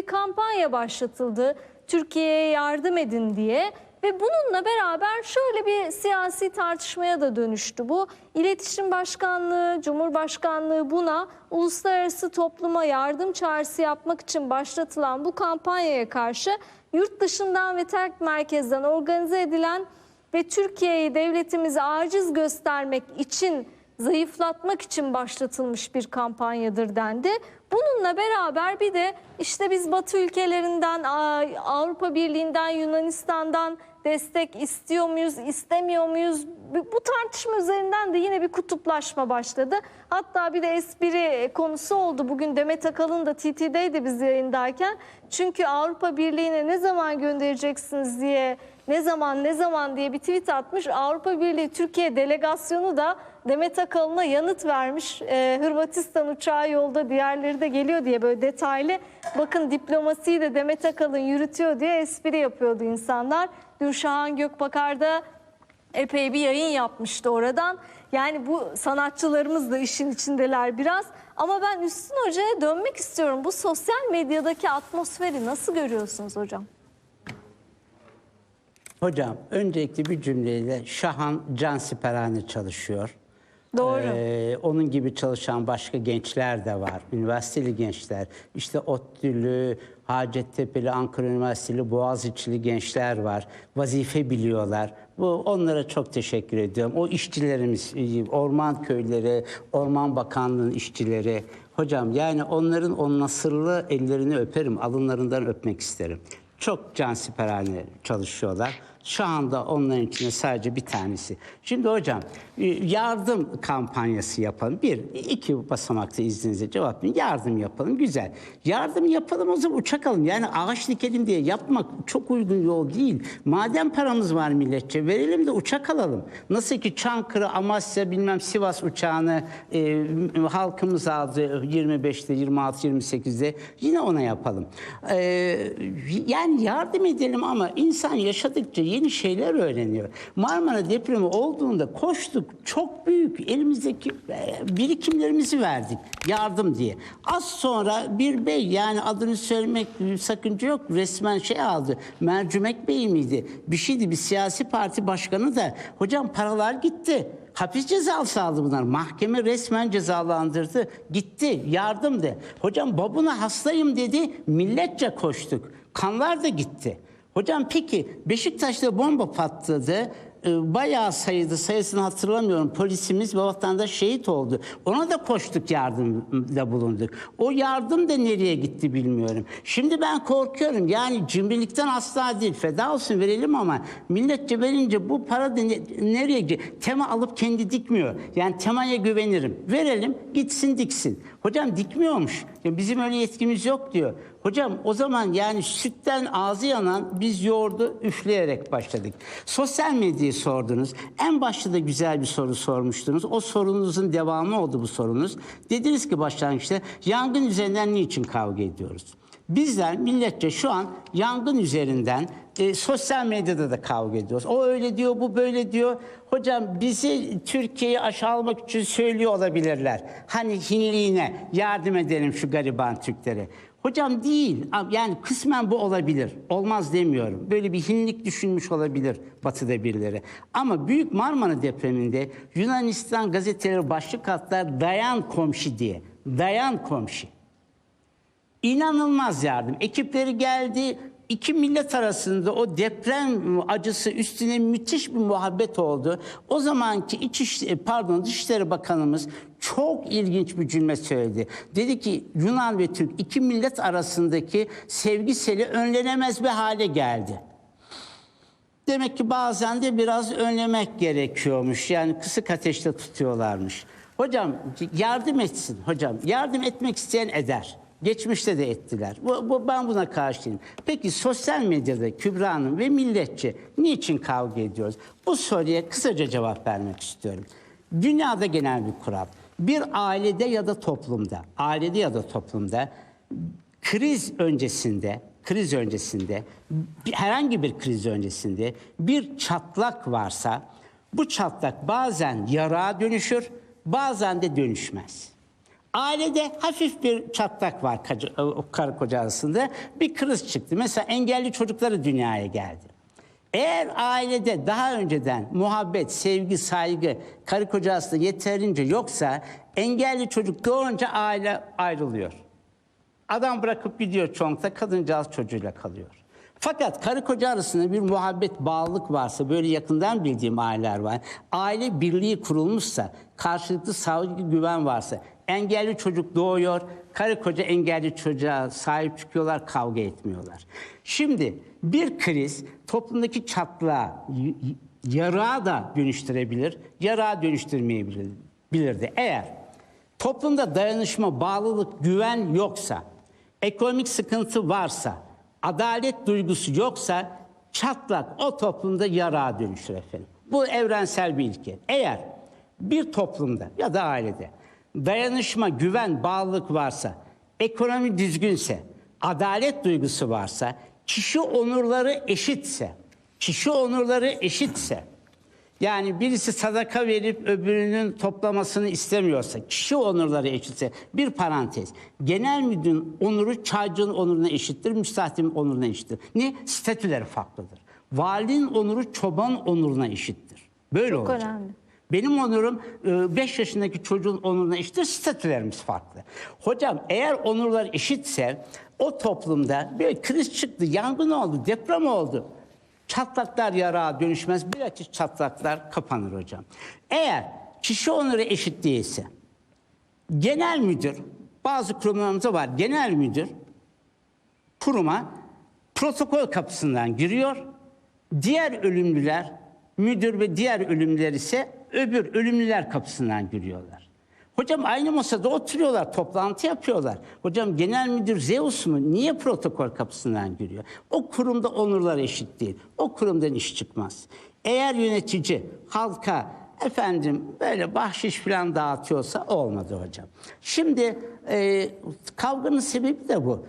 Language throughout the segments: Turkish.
bir kampanya başlatıldı. Türkiye'ye yardım edin diye ve bununla beraber şöyle bir siyasi tartışmaya da dönüştü bu. İletişim Başkanlığı, Cumhurbaşkanlığı buna uluslararası topluma yardım çağrısı yapmak için başlatılan bu kampanyaya karşı yurt dışından ve terk merkezden organize edilen ve Türkiye'yi devletimizi aciz göstermek için zayıflatmak için başlatılmış bir kampanyadır dendi. Bununla beraber bir de işte biz Batı ülkelerinden, Avrupa Birliği'nden, Yunanistan'dan destek istiyor muyuz, istemiyor muyuz? Bu tartışma üzerinden de yine bir kutuplaşma başladı. Hatta bir de espri konusu oldu. Bugün Demet Akalın da TT'deydi biz yayındayken. Çünkü Avrupa Birliği'ne ne zaman göndereceksiniz diye ne zaman ne zaman diye bir tweet atmış. Avrupa Birliği Türkiye delegasyonu da Demet Akalın'a yanıt vermiş. Ee, Hırvatistan uçağı yolda diğerleri de geliyor diye böyle detaylı. Bakın diplomasiyi de Demet Akalın yürütüyor diye espri yapıyordu insanlar. Gülşahan Gökbakar da epey bir yayın yapmıştı oradan. Yani bu sanatçılarımız da işin içindeler biraz. Ama ben Üstün Hoca'ya dönmek istiyorum. Bu sosyal medyadaki atmosferi nasıl görüyorsunuz hocam? Hocam öncelikle bir cümleyle Şahan cansiperhane çalışıyor. Doğru. Ee, onun gibi çalışan başka gençler de var. Üniversiteli gençler. İşte ODTÜ'lü, Hacettepe'li, Ankara Üniversiteli, Boğaziçi'li gençler var. Vazife biliyorlar. Bu onlara çok teşekkür ediyorum. O işçilerimiz, e, orman köyleri, Orman Bakanlığı'nın işçileri. Hocam yani onların o nasırlı ellerini öperim, alınlarından öpmek isterim. Çok cansiperhane çalışıyorlar. Şu anda onların içinde sadece bir tanesi. Şimdi hocam e, yardım kampanyası yapalım. Bir, iki basamakta izninizle cevap verin. Yardım yapalım. Güzel. Yardım yapalım o zaman uçak alın. Yani ağaç dikelim diye yapmak çok uygun yol değil. Madem paramız var milletçe verelim de uçak alalım. Nasıl ki Çankırı, Amasya bilmem Sivas uçağını e, halkımız aldı 25'te, 26, 28'de yine ona yapalım. E, yani yardım edelim ama insan yaşadıkça yeni şeyler öğreniyor. Marmara depremi olduğunda koştuk çok büyük elimizdeki e, birikimlerimizi verdik yardım diye. Az sonra bir bey yani adını söylemek sakınca yok resmen şey aldı. Mercimek Bey miydi? Bir şeydi bir siyasi parti başkanı da hocam paralar gitti. Hapis cezası aldı bunlar. Mahkeme resmen cezalandırdı. Gitti, yardım de. Hocam babuna hastayım dedi, milletçe koştuk. Kanlar da gitti. Hocam peki Beşiktaş'ta bomba patladı. Ee, Bayağı sayıdı sayısını hatırlamıyorum. Polisimiz ve vatandaş şehit oldu. Ona da koştuk yardımda bulunduk. O yardım da nereye gitti bilmiyorum. Şimdi ben korkuyorum. Yani cimrilikten asla değil. Feda olsun verelim ama milletçe verince bu para da ne- nereye gidiyor? Tema alıp kendi dikmiyor. Yani temaya güvenirim. Verelim gitsin diksin. Hocam dikmiyormuş. Bizim öyle yetkimiz yok diyor. Hocam o zaman yani sütten ağzı yanan biz yoğurdu üfleyerek başladık. Sosyal medyayı sordunuz. En başta da güzel bir soru sormuştunuz. O sorunuzun devamı oldu bu sorunuz. Dediniz ki başlangıçta yangın üzerinden niçin kavga ediyoruz? Bizler milletçe şu an yangın üzerinden e, sosyal medyada da kavga ediyoruz. O öyle diyor, bu böyle diyor. Hocam bizi Türkiye'yi aşağılamak için söylüyor olabilirler. Hani hinliğine yardım edelim şu gariban Türklere. Hocam değil. Yani kısmen bu olabilir. Olmaz demiyorum. Böyle bir hinlik düşünmüş olabilir batıda birileri. Ama Büyük Marmara depreminde Yunanistan gazeteleri başlık atlar dayan komşu diye. Dayan komşu. İnanılmaz yardım. Ekipleri geldi. İki millet arasında o deprem acısı üstüne müthiş bir muhabbet oldu. O zamanki İç pardon Dışişleri Bakanımız çok ilginç bir cümle söyledi. Dedi ki Yunan ve Türk iki millet arasındaki sevgi seli önlenemez bir hale geldi. Demek ki bazen de biraz önlemek gerekiyormuş. Yani kısık ateşte tutuyorlarmış. Hocam yardım etsin hocam. Yardım etmek isteyen eder. Geçmişte de ettiler. Bu, bu, ben buna karşıyım. Peki sosyal medyada Kübra Hanım ve milletçe niçin kavga ediyoruz? Bu soruya kısaca cevap vermek istiyorum. Dünyada genel bir kural. Bir ailede ya da toplumda, ailede ya da toplumda kriz öncesinde, kriz öncesinde, herhangi bir kriz öncesinde bir çatlak varsa bu çatlak bazen yarağa dönüşür, bazen de dönüşmez. Ailede hafif bir çatlak var karı koca arasında. Bir kriz çıktı. Mesela engelli çocukları dünyaya geldi. Eğer ailede daha önceden muhabbet, sevgi, saygı karı koca arasında yeterince yoksa engelli çocuk doğunca aile ayrılıyor. Adam bırakıp gidiyor çoğunlukla kadıncağız çocuğuyla kalıyor. Fakat karı koca arasında bir muhabbet, bağlılık varsa, böyle yakından bildiğim aileler var. Aile birliği kurulmuşsa, karşılıklı saygı, güven varsa, engelli çocuk doğuyor, karı koca engelli çocuğa sahip çıkıyorlar, kavga etmiyorlar. Şimdi bir kriz toplumdaki y- yarığa da dönüştürebilir, yarığa dönüştürmeyebilirdi. Eğer Toplumda dayanışma, bağlılık, güven yoksa, ekonomik sıkıntı varsa, adalet duygusu yoksa çatlak o toplumda yarağa dönüşür efendim. Bu evrensel bir ilke. Eğer bir toplumda ya da ailede dayanışma, güven, bağlılık varsa, ekonomi düzgünse, adalet duygusu varsa, kişi onurları eşitse, kişi onurları eşitse, yani birisi sadaka verip öbürünün toplamasını istemiyorsa, kişi onurları eşitse bir parantez. Genel müdürün onuru çaycının onuruna eşittir, müstahdimin onuruna eşittir. Ne? Statüleri farklıdır. Valinin onuru çoban onuruna eşittir. Böyle Çok olacak. önemli. Benim onurum 5 yaşındaki çocuğun onuruna eşittir, statülerimiz farklı. Hocam eğer onurlar eşitse o toplumda bir kriz çıktı, yangın oldu, deprem oldu. Çatlaklar yarağa dönüşmez, bilakis çatlaklar kapanır hocam. Eğer kişi onuru eşit değilse, genel müdür, bazı kurumlarımızda var, genel müdür kuruma protokol kapısından giriyor. Diğer ölümlüler, müdür ve diğer ölümlüler ise öbür ölümlüler kapısından giriyorlar. Hocam aynı masada oturuyorlar, toplantı yapıyorlar. Hocam genel müdür Zeus mu? Niye protokol kapısından giriyor? O kurumda onurlar eşit değil. O kurumdan iş çıkmaz. Eğer yönetici halka efendim böyle bahşiş falan dağıtıyorsa olmadı hocam. Şimdi e, kavganın sebebi de bu.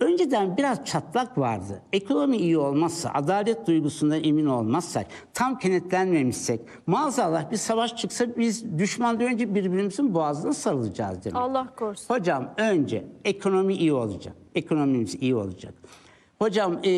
Önceden biraz çatlak vardı. Ekonomi iyi olmazsa, adalet duygusundan emin olmazsak, tam kenetlenmemişsek, maazallah bir savaş çıksa biz düşmandan önce birbirimizin boğazına sarılacağız demek. Allah korusun. Hocam önce ekonomi iyi olacak. Ekonomimiz iyi olacak. Hocam e,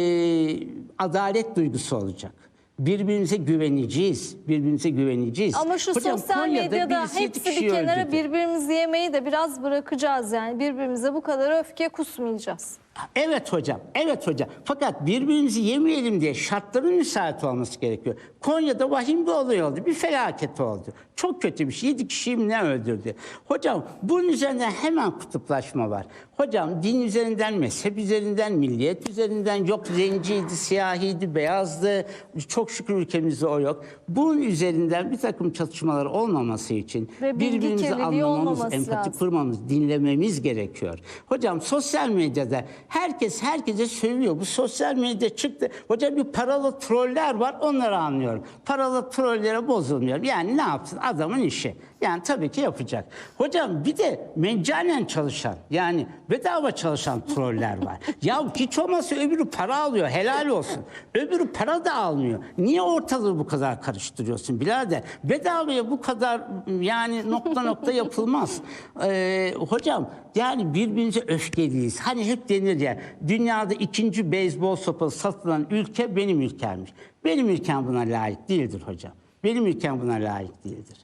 adalet duygusu olacak. Birbirimize güveneceğiz. Birbirimize güveneceğiz. Ama şu Hocam, sosyal Konya'da medyada hepsi bir kenara öldürdü. birbirimizi yemeyi de biraz bırakacağız yani. Birbirimize bu kadar öfke kusmayacağız. Evet hocam, evet hocam. Fakat birbirimizi yemeyelim diye şartların müsait olması gerekiyor. Konya'da vahim bir olay oldu, bir felaket oldu. Çok kötü bir şey, yedi kişiyi mi ne öldürdü? Hocam bunun üzerinden hemen kutuplaşma var. Hocam din üzerinden, mezhep üzerinden, milliyet üzerinden yok zenciydi, siyahiydi, beyazdı. Çok şükür ülkemizde o yok. Bunun üzerinden bir takım çatışmalar olmaması için Ve birbirimizi anlamamız, empati lazım. kurmamız, dinlememiz gerekiyor. Hocam sosyal medyada herkes herkese söylüyor. Bu sosyal medya çıktı. Hocam bir paralı troller var onları anlıyorum. Paralı trollere bozulmuyorum. Yani ne yapsın adamın işi. Yani tabii ki yapacak. Hocam bir de meccanen çalışan yani bedava çalışan troller var. ya hiç olmazsa öbürü para alıyor helal olsun. Öbürü para da almıyor. Niye ortalığı bu kadar karıştırıyorsun birader? Bedavaya bu kadar yani nokta nokta yapılmaz. Ee, hocam yani birbirimize öfkeliyiz. Hani hep denir ya dünyada ikinci beyzbol sopası satılan ülke benim ülkemmiş. Benim ülkem buna layık değildir hocam. Benim ülkem buna layık değildir.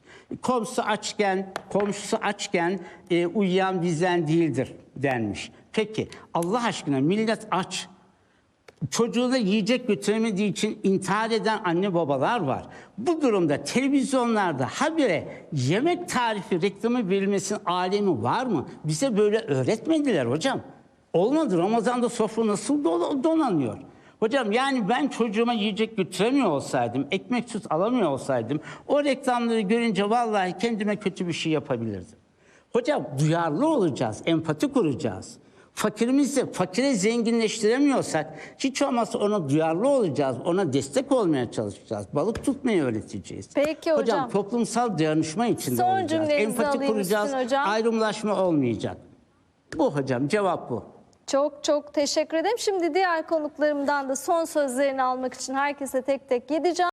Komşusu açken, komşusu açken e, uyuyan bizden değildir denmiş. Peki Allah aşkına millet aç. Çocuğuna yiyecek götüremediği için intihar eden anne babalar var. Bu durumda televizyonlarda habire yemek tarifi reklamı verilmesinin alemi var mı? Bize böyle öğretmediler hocam. Olmadı Ramazan'da sofra nasıl do- donanıyor? Hocam yani ben çocuğuma yiyecek götüremiyor olsaydım, ekmek süt alamıyor olsaydım o reklamları görünce vallahi kendime kötü bir şey yapabilirdim. Hocam duyarlı olacağız, empati kuracağız. Fakirimizi fakire zenginleştiremiyorsak hiç olmazsa ona duyarlı olacağız, ona destek olmaya çalışacağız. Balık tutmayı öğreteceğiz. Peki hocam. toplumsal dayanışma içinde Son olacağız. Empati kuracağız, hocam. ayrımlaşma olmayacak. Bu hocam cevap bu. Çok çok teşekkür ederim. Şimdi diğer konuklarımdan da son sözlerini almak için herkese tek tek gideceğim.